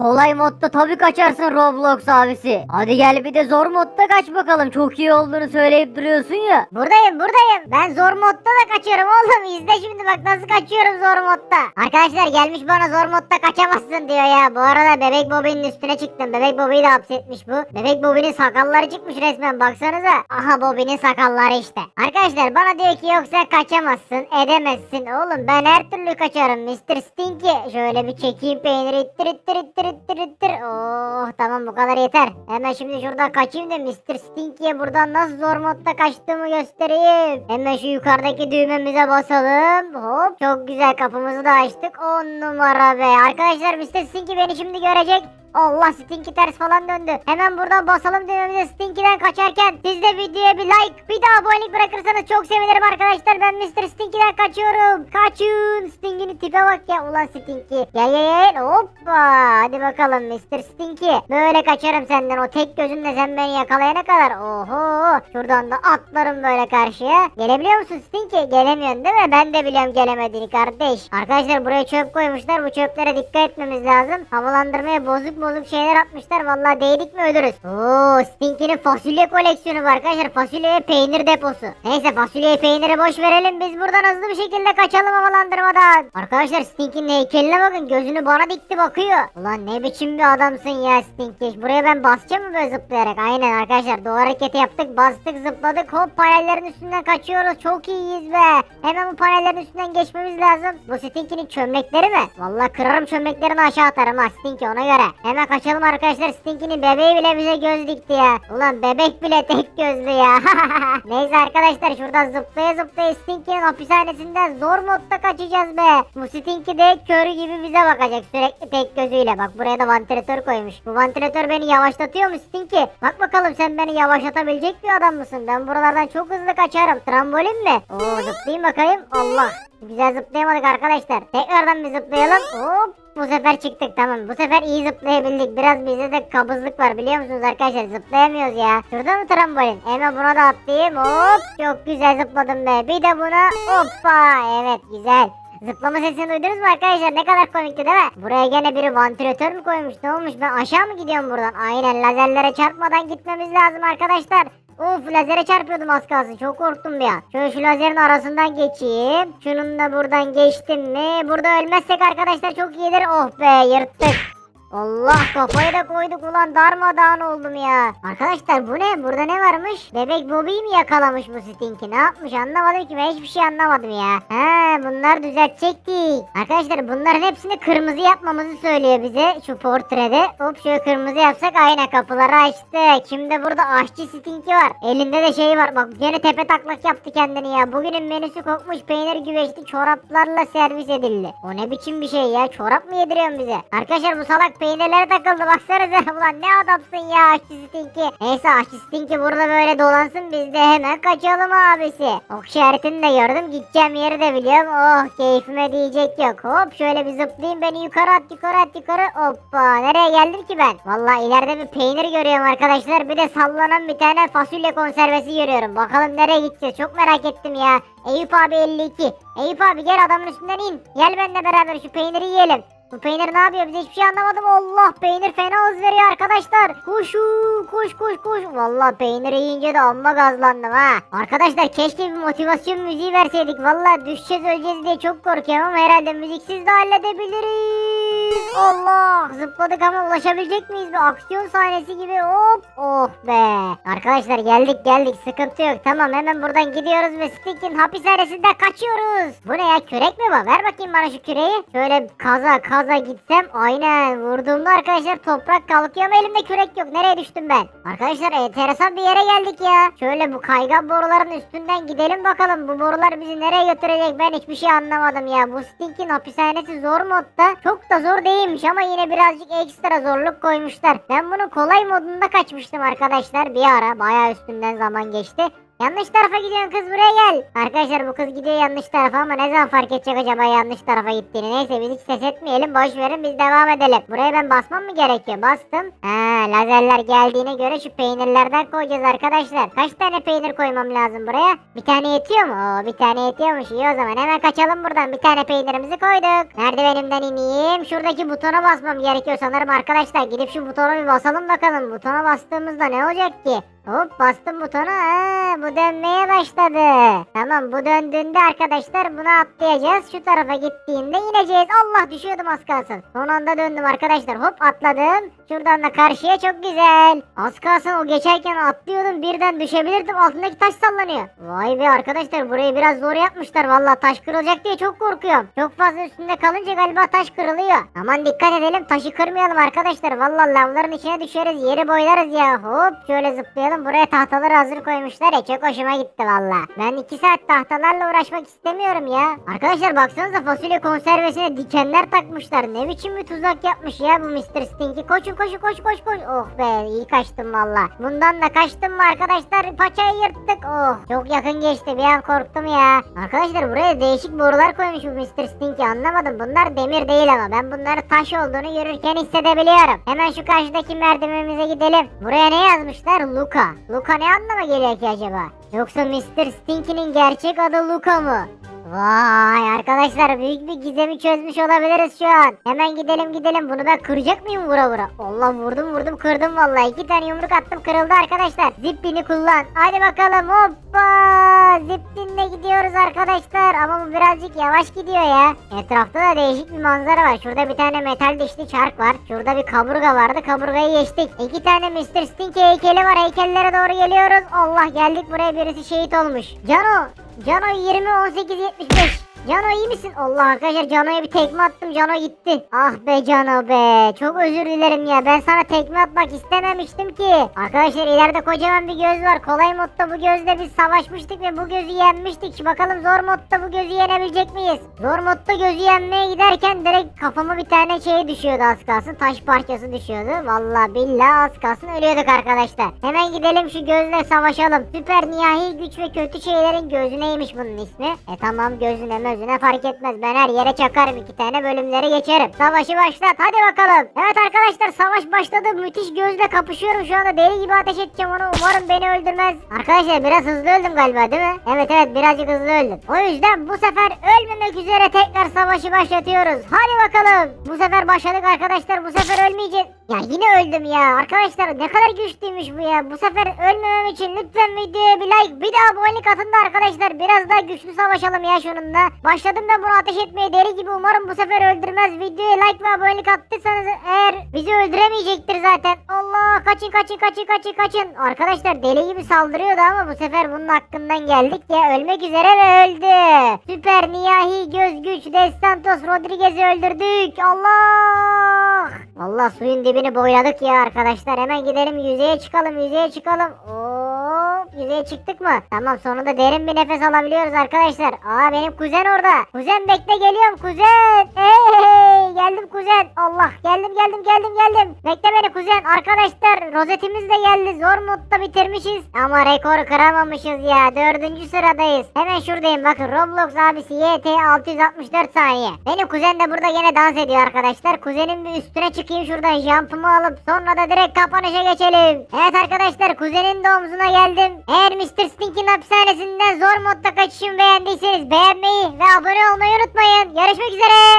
Kolay modda tabii kaçarsın Roblox abisi. Hadi gel bir de zor modda kaç bakalım. Çok iyi olduğunu söyleyip duruyorsun ya. Buradayım buradayım. Ben zor modda da kaçıyorum oğlum. İzle şimdi bak nasıl kaçıyorum zor modda. Arkadaşlar gelmiş bana zor modda kaçamazsın diyor ya. Bu arada bebek Bobby'nin üstüne çıktım. Bebek Bobby'yi de hapsetmiş bu. Bebek Bobby'nin sakalları çıkmış resmen baksanıza. Aha Bobby'nin sakalları işte. Arkadaşlar bana diyor ki yoksa kaçamazsın edemezsin. Oğlum ben her türlü kaçarım Mr. Stinky. Şöyle bir çekeyim peyniri ittir ittir ittir ittir. Oh tamam bu kadar yeter. Hemen şimdi şurada kaçayım da Mr. Stinky'ye buradan nasıl zor modda kaçtığımı göstereyim. Hemen şu yukarıdaki düğmemize basalım. Hop çok güzel kapımızı da açtık. 10 numara be. Arkadaşlar Mr. Stinky beni şimdi görecek. Allah Stinky ters falan döndü. Hemen buradan basalım düğmemize Stinky'den kaçarken siz de videoya bir like bir de abonelik bırakırsanız çok sevinirim arkadaşlar. Ben Mr. Stinky'den kaçıyorum. Kaçın. Stinky'nin tipe bak ya. Ulan Stinky. Gel gel gel. Hoppa. Hadi bakalım Mr. Stinky. Böyle kaçarım senden. O tek gözünle sen beni yakalayana kadar. Oho. Şuradan da atlarım böyle karşıya. Gelebiliyor musun Stinky? Gelemiyorsun değil mi? Ben de biliyorum gelemediğini kardeş. Arkadaşlar buraya çöp koymuşlar. Bu çöplere dikkat etmemiz lazım. Havalandırmaya bozuk bozuk şeyler atmışlar. Vallahi değdik mi ölürüz. Oo Stinky'nin fasulye koleksiyonu var arkadaşlar. Fasulye peynir deposu. Neyse fasulyeyi peyniri boş verelim. Biz buradan hızlı bir şekilde kaçalım havalandırmadan. Arkadaşlar Stinky'nin heykeline bakın. Gözünü bana dikti bakıyor. Ulan ne biçim bir adamsın ya Stinky. Buraya ben basacağım mı böyle zıplayarak? Aynen arkadaşlar. Doğru hareketi yaptık. Bastık zıpladık. Hop panellerin üstünden kaçıyoruz. Çok iyiyiz be. Hemen bu panellerin üstünden geçmemiz lazım. Bu Stinky'nin çömlekleri mi? Vallahi kırarım çömleklerini aşağı atarım ha Stinky ona göre. Hemen kaçalım arkadaşlar. Stinky'nin bebeği bile bize göz dikti ya. Ulan bebek bile tek gözlü ya. Neyse arkadaşlar şuradan zıplaya zıplaya Stinky'nin hapishanesinden zor modda kaçacağız be. Bu Stinky de körü gibi bize bakacak sürekli tek gözüyle. Bak buraya da vantilatör koymuş. Bu vantilatör beni yavaşlatıyor mu Stinky? Bak bakalım sen beni yavaşlatabilecek bir adam mısın? Ben buralardan çok hızlı kaçarım. Trambolin mi? Oo zıplayayım bakayım. Allah. Güzel zıplayamadık arkadaşlar. Tekrardan bir zıplayalım. Hop. Bu sefer çıktık tamam. Bu sefer iyi zıplayabildik. Biraz bizde de kabızlık var biliyor musunuz arkadaşlar? Zıplayamıyoruz ya. Şurada mı trambolin? Hemen buna da atlayayım. Hop. Çok güzel zıpladım be. Bir de buna. Hoppa. Evet güzel. Zıplama sesini duydunuz mu arkadaşlar? Ne kadar komikti değil mi? Buraya gene biri vantilatör mü koymuş? Ne olmuş? Ben aşağı mı gidiyorum buradan? Aynen lazerlere çarpmadan gitmemiz lazım arkadaşlar. Uf lazere çarpıyordum az kalsın. Çok korktum bir an. Şöyle şu lazerin arasından geçeyim. Şunun da buradan geçtim mi? Burada ölmezsek arkadaşlar çok iyidir. Oh be yırttık. Allah kafayı da koyduk ulan darmadağın oldum ya. Arkadaşlar bu ne? Burada ne varmış? Bebek Bobby'yi mi yakalamış bu Stinky? Ne yapmış anlamadım ki ben hiçbir şey anlamadım ya. He bunlar düzeltecektik. Arkadaşlar bunların hepsini kırmızı yapmamızı söylüyor bize şu portrede. Hop şöyle kırmızı yapsak aynen kapıları açtık. Şimdi burada aşçı Stinky var. Elinde de şey var bak gene tepe taklak yaptı kendini ya. Bugünün menüsü kokmuş peynir güveçli çoraplarla servis edildi. O ne biçim bir şey ya çorap mı yediriyorsun bize? Arkadaşlar bu salak peynirlere takıldı baksanıza. Ulan ne adamsın ya aşçı. Neyse aşçı burada böyle dolansın biz de hemen kaçalım abisi. Ok işaretini de gördüm gideceğim yeri de biliyorum. Oh keyfime diyecek yok. Hop şöyle bir zıplayayım beni yukarı at yukarı at yukarı. Hoppa nereye geldim ki ben? Vallahi ileride bir peynir görüyorum arkadaşlar. Bir de sallanan bir tane fasulye konservesi görüyorum. Bakalım nereye gideceğiz çok merak ettim ya. Eyüp abi 52. Eyüp abi gel adamın üstünden in. Gel benimle beraber şu peyniri yiyelim. Bu peynir ne yapıyor? Biz hiçbir şey anlamadım. Allah peynir fena hız veriyor arkadaşlar. Koşu koş koş koş. Vallahi peyniri yiyince de amma gazlandım ha. Arkadaşlar keşke bir motivasyon müziği verseydik. Vallahi düşeceğiz öleceğiz diye çok korkuyorum ama herhalde müziksiz de halledebiliriz. Allah zıpladık ama ulaşabilecek miyiz? Bir aksiyon sahnesi gibi hop. Oh be. Arkadaşlar geldik geldik sıkıntı yok. Tamam hemen buradan gidiyoruz ve Stick'in hapishanesinden kaçıyoruz. Bu ne ya kürek mi bu? Ver bakayım bana şu küreği. Şöyle kaza kaza gitsem aynen vurduğumda arkadaşlar toprak kalkıyor ama elimde kürek yok. Nereye düştüm ben? Arkadaşlar enteresan bir yere geldik ya. Şöyle bu kaygan boruların üstünden gidelim bakalım. Bu borular bizi nereye götürecek ben hiçbir şey anlamadım ya. Bu Stink'in hapishanesi zor modda. Çok da zor değilmiş ama yine birazcık ekstra zorluk koymuşlar. Ben bunu kolay modunda kaçmıştım arkadaşlar bir ara. Bayağı üstünden zaman geçti. Yanlış tarafa gidiyorsun kız buraya gel. Arkadaşlar bu kız gidiyor yanlış tarafa ama ne zaman fark edecek acaba yanlış tarafa gittiğini. Neyse biz hiç ses etmeyelim boş verin biz devam edelim. Buraya ben basmam mı gerekiyor? Bastım. Ha lazerler geldiğine göre şu peynirlerden koyacağız arkadaşlar. Kaç tane peynir koymam lazım buraya? Bir tane yetiyor mu? Oo, bir tane yetiyormuş. İyi o zaman hemen kaçalım buradan. Bir tane peynirimizi koyduk. Merdivenimden ineyim. Şuradaki butona basmam gerekiyor sanırım arkadaşlar. Gidip şu butona bir basalım bakalım. Butona bastığımızda ne olacak ki? Hop bastım butona. Aa, bu dönmeye başladı. Tamam bu döndüğünde arkadaşlar bunu atlayacağız. Şu tarafa gittiğinde ineceğiz. Allah düşüyordum az kalsın. Son anda döndüm arkadaşlar. Hop atladım. Şuradan da karşıya çok güzel. Az kalsın o geçerken atlıyordum. Birden düşebilirdim. Altındaki taş sallanıyor. Vay be arkadaşlar burayı biraz zor yapmışlar. Vallahi taş kırılacak diye çok korkuyorum. Çok fazla üstünde kalınca galiba taş kırılıyor. Aman dikkat edelim taşı kırmayalım arkadaşlar. Vallahi lavların içine düşeriz. Yeri boylarız ya. Hop şöyle zıplayalım. Buraya tahtaları hazır koymuşlar ya. Çok hoşuma gitti valla. Ben iki saat tahtalarla uğraşmak istemiyorum ya. Arkadaşlar baksanıza fasulye konservesine dikenler takmışlar. Ne biçim bir tuzak yapmış ya bu Mr. Stinky. Koşun koşun koş koş koş. Oh be iyi kaçtım valla. Bundan da kaçtım mı arkadaşlar? Paçayı yırttık. Oh çok yakın geçti. Bir an korktum ya. Arkadaşlar buraya değişik borular koymuş bu Mr. Stinky. Anlamadım. Bunlar demir değil ama ben bunları taş olduğunu görürken hissedebiliyorum. Hemen şu karşıdaki merdivenimize gidelim. Buraya ne yazmışlar? Luka. Luka ne anlama geliyor ki acaba? Yoksa Mr. Stinky'nin gerçek adı Luka mı? Vay arkadaşlar büyük bir gizemi çözmüş olabiliriz şu an. Hemen gidelim gidelim bunu ben kıracak mıyım vura vura? Allah vurdum vurdum kırdım vallahi. iki tane yumruk attım kırıldı arkadaşlar. Zippini kullan. Hadi bakalım hoppa. Zippinle gidiyoruz arkadaşlar. Ama bu birazcık yavaş gidiyor ya. Etrafta da değişik bir manzara var. Şurada bir tane metal dişli çark var. Şurada bir kaburga vardı. Kaburgayı geçtik. İki tane Mr. Stink heykeli var. Heykellere doğru geliyoruz. Allah geldik buraya birisi şehit olmuş. Cano Cano 20 18 75. Cano iyi misin? Allah arkadaşlar Cano'ya bir tekme attım Cano gitti. Ah be Cano be. Çok özür dilerim ya. Ben sana tekme atmak istememiştim ki. Arkadaşlar ileride kocaman bir göz var. Kolay modda bu gözle biz savaşmıştık ve bu gözü yenmiştik. Bakalım zor modda bu gözü yenebilecek miyiz? Zor modda gözü yenmeye giderken direkt kafama bir tane şey düşüyordu az kalsın. Taş parçası düşüyordu. Vallahi billahi az kalsın ölüyorduk arkadaşlar. Hemen gidelim şu gözle savaşalım. Süper nihai güç ve kötü şeylerin gözü neymiş bunun ismi? E tamam gözüne mözüne fark etmez. Ben her yere çakarım iki tane bölümleri geçerim. Savaşı başlat hadi bakalım. Evet arkadaşlar savaş başladı. Müthiş gözle kapışıyorum şu anda. Deli gibi ateş edeceğim onu. Umarım beni öldürmez. Arkadaşlar biraz hızlı öldüm galiba değil mi? Evet evet birazcık hızlı öldüm. O yüzden bu sefer ölmemek üzere tekrar savaşı başlatıyoruz. Hadi bakalım. Bu sefer başladık arkadaşlar. Bu sefer ölmeyeceğiz. Ya yine öldüm ya. Arkadaşlar ne kadar güçlüymüş bu ya. Bu sefer ölmemem için lütfen videoya bir like bir de abonelik atın da arkadaşlar. Biraz daha güçlü savaşalım ya şununla. Başladım ben bunu ateş etmeye deli gibi. Umarım bu sefer öldürmez. Videoya like ve abonelik attıysanız eğer bizi öldüremeyecektir zaten. Allah kaçın kaçın kaçın kaçın kaçın. Arkadaşlar deli gibi saldırıyordu ama bu sefer bunun hakkından geldik ya. Ölmek üzere ve öldü. Süper Niyahi Göz Güç Destantos Rodriguez'i öldürdük. Allah. Allah suyun dibini boyladık ya arkadaşlar. Hemen gidelim yüzeye çıkalım yüzeye çıkalım. Yüzeye çıktık mı? Tamam sonunda derin bir nefes alabiliyoruz arkadaşlar. Aa benim kuzen orada. Kuzen bekle geliyorum kuzen. Hey geldim kuzen. Allah geldim geldim geldim geldim. Bekle beni kuzen. Arkadaşlar rozetimiz de geldi. Zor modda bitirmişiz. Ama rekoru kıramamışız ya. Dördüncü sıradayız. Hemen şuradayım bakın Roblox abisi YT 664 saniye. Benim kuzen de burada gene dans ediyor arkadaşlar. Kuzenin bir üstüne çıkayım şuradan jump'ımı alıp sonra da direkt kapanışa geçelim. Evet arkadaşlar kuzenin de omzuna geldim. Eğer Mr. Stink'in hapishanesinden zor modda kaçışımı beğendiyseniz beğenmeyi ve abone olmayı unutmayın. Görüşmek üzere.